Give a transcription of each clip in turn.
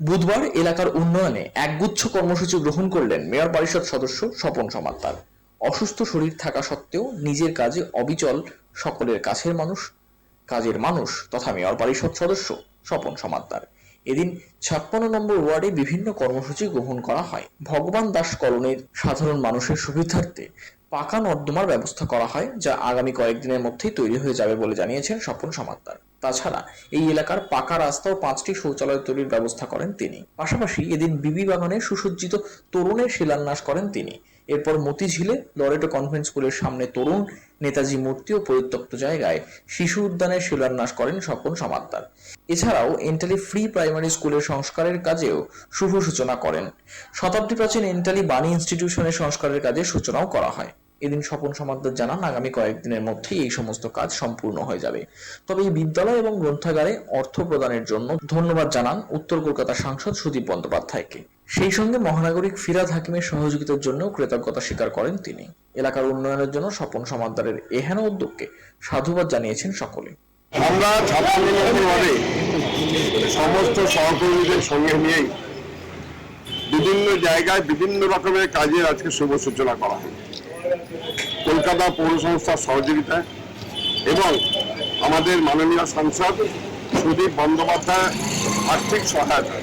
বুধবার এলাকার উন্নয়নে একগুচ্ছ কর্মসূচি গ্রহণ করলেন মেয়র পরিষদ সদস্য স্বপন সমাদ্দার অসুস্থ শরীর থাকা সত্ত্বেও নিজের কাজে অবিচল সকলের কাছের মানুষ, কাজের মানুষ তথা মেয়র পরিষদ সদস্য স্বপন সমাদ্দার এদিন ছাপ্পান্ন নম্বর ওয়ার্ডে বিভিন্ন কর্মসূচি গ্রহণ করা হয়। ভগবান দাস কলোনির সাধারণ মানুষের সুবিধার্থে পাকা নর্দমার ব্যবস্থা করা হয়, যা আগামী কয়েকদিনের মধ্যেই তৈরি হয়ে যাবে বলে জানিয়েছেন স্বপন সমাদ্দার তাছাড়া এই এলাকার পাকা রাস্তা ও পাঁচটি শৌচালয় তৈরির ব্যবস্থা করেন তিনি। পাশাপাশি এদিন বিবি বাগানে সুসজ্জিত তরুণের শিলান্যাস করেন তিনি। এরপর মতিঝিলে লরেটো কনভেন্ট স্কুলের সামনে তরুণ, নেতাজি মূর্তি ও পরিত্যক্ত জায়গায় শিশু উদ্যানের শিলান্যাস করেন স্বপন সমাদ্দার। এছাড়াও এন্টালি ফ্রি প্রাইমারি স্কুলের সংস্কারের কাজেও শুভ সূচনা করেন। শতাব্দী প্রাচীন এন্টালি বাণী ইনস্টিটিউশনের সংস্কারের কাজে সূচনাও করা হয়। এদিন স্বপন সমাদ্দার জানান, আগামী কয়েকদিনের মধ্যেই এই সমস্ত কাজ সম্পূর্ণ হয়ে যাবে। তবে এই বিদ্যালয় এবং গ্রন্থাগারে অর্থ প্রদানের জন্য ধন্যবাদ জানান উত্তর কলকাতা সাংসদ সুদীপ বন্দ্যোপাধ্যায়কে। সেই সঙ্গে মহানাগরিক ফিরাদ হাকিমের সহযোগিতার জন্য কৃতজ্ঞতা স্বীকার করেন তিনি। এলাকার উন্নয়নের জন্য স্বপন সমাদ্দারের এহেন উদ্যোগকে সাধুবাদ জানিয়েছেন সকলে। আমরা ছাপ্পান্ন সমস্ত সহকর্মীদের সঙ্গে নিয়েই বিভিন্ন জায়গায় বিভিন্ন রকমের কাজের আজকে শুভ সূচনা করা হয়। কলকাতা পৌরসংস্থার সহযোগিতায় এবং আমাদের মাননীয় সাংসদ সুদীপ বন্দ্যোপাধ্যায় আর্থিক সহায়তা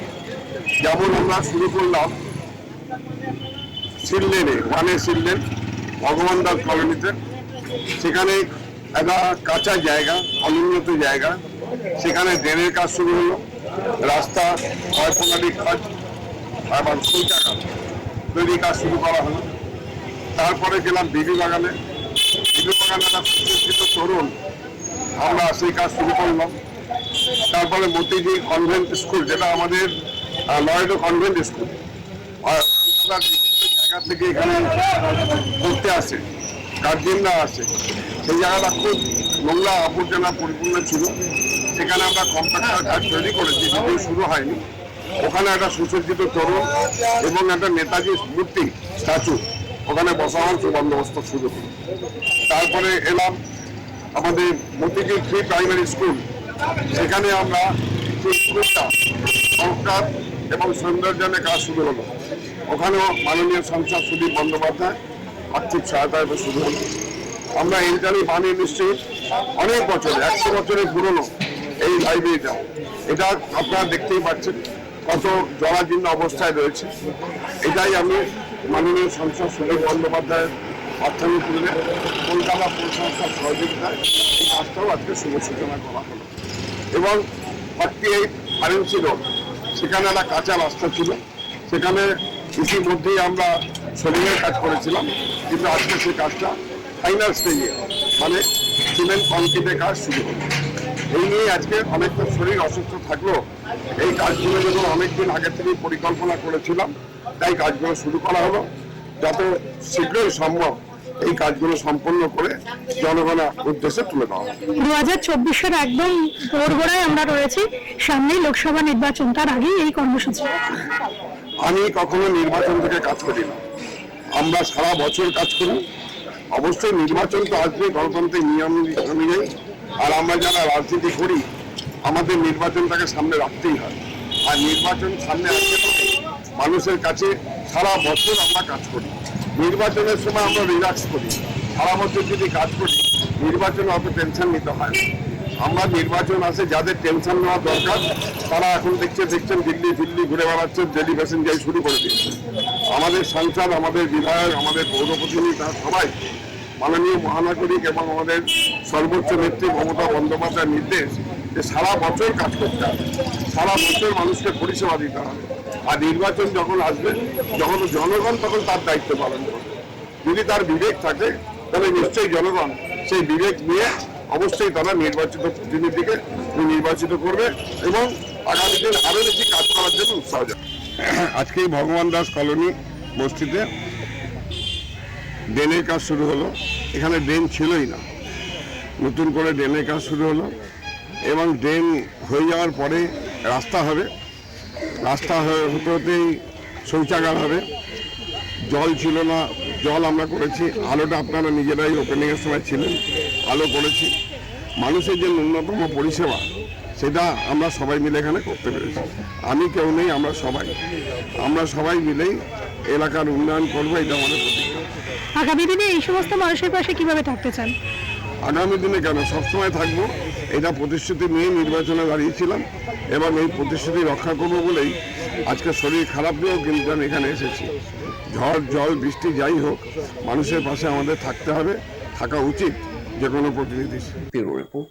যেমন আমরা শুরু করলাম সিললেনে ওয়ানে সিললেন, ভগবান দাস কলোনিতে। সেখানে একটা কাঁচা জায়গা অনুন্নত জায়গা। সেখানে ড্রেনের কাজ শুরু হলো, রাস্তা ছয় প্রণালীর কাজ আবার শৌচাগার। তৈরি কাজ শুরু করা হলো। তারপরে গেলাম বিবি বাগানে। বিবি বাগানে একটা তরুণ আমরা সেই কাজ শুরু করলাম। তারপরে মতিঝিল কনভেন্ট স্কুল যেটা আমাদের লয়েডো কনভেন্ট স্কুল বিভিন্ন জায়গা থেকে এখানে পড়তে আসে গার্জেনরা আসে। সেই জায়গাটা খুব নোংরা, আবর্জনা পরিপূর্ণ ছিল। সেখানে আমরা কম্পাক্টার কাজ তৈরি করেছি, যদিও শুরু হয়নি। ওখানে একটা সুসজ্জিত তরুণ এবং একটা নেতাজি মূর্তি স্ট্যাচু ওখানে বসা বসানোর বন্দোবস্ত শুরু হলো। তারপরে এলাম আমাদের মতিঝিল ফ্রি প্রাইমারি স্কুল। সেখানে আমরা স্কুলটা সংস্কার এবং সৌন্দর্যনের কাজ শুরু হলো। ওখানেও মাননীয় সংসদ সুদীপ বন্দ্যোপাধ্যায় আর্থিক সহায়তা এবার শুরু হলো। আমরা ইন্টারনি বাণী ইনস্টিটিউট অনেক বছর, একশো বছরের পুরনো এই লাইব্রেরিটা। এটা আপনারা দেখতেই পাচ্ছেন কত জরাজীর্ণ অবস্থায় রয়েছে। এটাই আমি মাননীয় সংসদ সুদীপ বন্দ্যোপাধ্যায়ের অর্থনীতি তুলে কলকাতা পৌরসংস্থার সহযোগিতায় এই কাজটাও আজকে শুভ সূচনা করা হলো। এবং ফর্টি এইট আরএনসি রোড, সেখানে একটা কাঁচা রাস্তা ছিল। সেখানে ইতিমধ্যেই আমরা সোলিংয়ের কাজ করেছিলাম, কিন্তু আজকে সেই কাজটা ফাইনাল স্টেজে মানে সিমেন্ট কংক্রিটের কাজ শুরু হলো। এই নিয়ে আজকে অনেকটা শরীর অসুস্থ থাকল। এই কাজগুলো যখন অনেকদিন আগে থেকেই পরিকল্পনা করেছিলাম তাই কাজগুলো শুরু করা হলো। যত শীঘ্রই সম্ভব এই কাজগুলো সম্পন্ন করে জনগণের উদ্দেশ্যে তুলে দেওয়া দু হাজার চব্বিশের একদম গোড়ায় আমরা রয়েছি। সামনেই লোকসভা নির্বাচন তার আগেই এই কর্মসূচি। আমি কখনো নির্বাচন থেকে কাজ করি না। আমরা সারা বছর কাজ করি। অবশ্যই নির্বাচন তো আসবে গণতন্ত্রের নিয়ম অনুযায়ী আর আমরা যারা রাজনীতি করি, আমাদের নির্বাচনটাকে সামনে রাখতেই হয়। আর নির্বাচন সামনে আসতে পারে মানুষের কাছে সারা বছর আমরা কাজ করি। নির্বাচনের সময় আমরা রিল্যাক্স করি। সারা বছর যদি কাজ করি, নির্বাচনে অত টেনশন নিতে হয় না। আমরা নির্বাচন আসে, যাদের টেনশন নেওয়া দরকার, তারা এখন দেখছে, দেখছেন দিল্লি দিল্লি ঘুরে বেড়াচ্ছে, দিল্লি প্যাসেঞ্জার শুরু করে দিচ্ছে আমাদের সংসদ, আমাদের বিধায়ক, আমাদের পৌরপ্রতিনিধি, তারা সবাই মাননীয় মহানাগরিক এবং আমাদের সর্বোচ্চ নেত্রী মমতা বন্দ্যোপাধ্যায়ের নির্দেশ যে সারা বছর কাজ করতে হবে। সারা বছর মানুষকে পরিষেবা দিতে হবে। আর নির্বাচন যখন আসবে, যখন জনগণ তখন তার দায়িত্ব পালন করবে। যদি তার বিবেক থাকে, তাহলে নিশ্চয়ই জনগণ সেই বিবেক নিয়ে অবশ্যই তারা নির্বাচিত প্রতিনিধিকে নির্বাচিত করবে এবং আগামী দিন আরও বেশি কাজ করার জন্য উৎসাহ যাবে আজকেই ভগবান দাস কলোনি বস্তিতে ড্রেনের কাজ শুরু হলো। এখানে ড্রেন ছিলই না। নতুন করে ড্রেনের কাজ শুরু হলো এবং ড্রেন হয়ে যাওয়ার পরে রাস্তা হবে। রাস্তা হতে হতেই শৌচাগার হবে। জল ছিল না, জল আমরা করেছি। আলোটা আপনারা নিজেরাই ওপেনিংয়ের সময় ছিলেন, আলো করেছি। মানুষের যে ন্যূনতম পরিষেবা সেটা আমরা সবাই মিলে এখানে করতে পেরেছি। আমি কেউ নেই আমরা সবাই। আমরা সবাই মিলেই এলাকার উন্নয়ন করব এটা আমাদের প্রতিজ্ঞা। আগামী দিনে এই সমস্ত মানুষের পাশে কীভাবে থাকতে চান? আগামী দিনে কেন? সবসময় থাকব। এটা প্রতিশ্রুতি নিয়ে নির্বাচনে দাঁড়িয়েছিলাম। এবং এই প্রতিশ্রুতি রক্ষা করব বলেই আজকে শরীর খারাপ নিয়েও কিন্তু আমি এখানে এসেছি। ঝড় জল বৃষ্টি যাই হোক মানুষের পাশে আমাদের থাকতে হবে। থাকা উচিত যে কোনো প্রতিনিধি। রিপোর্ট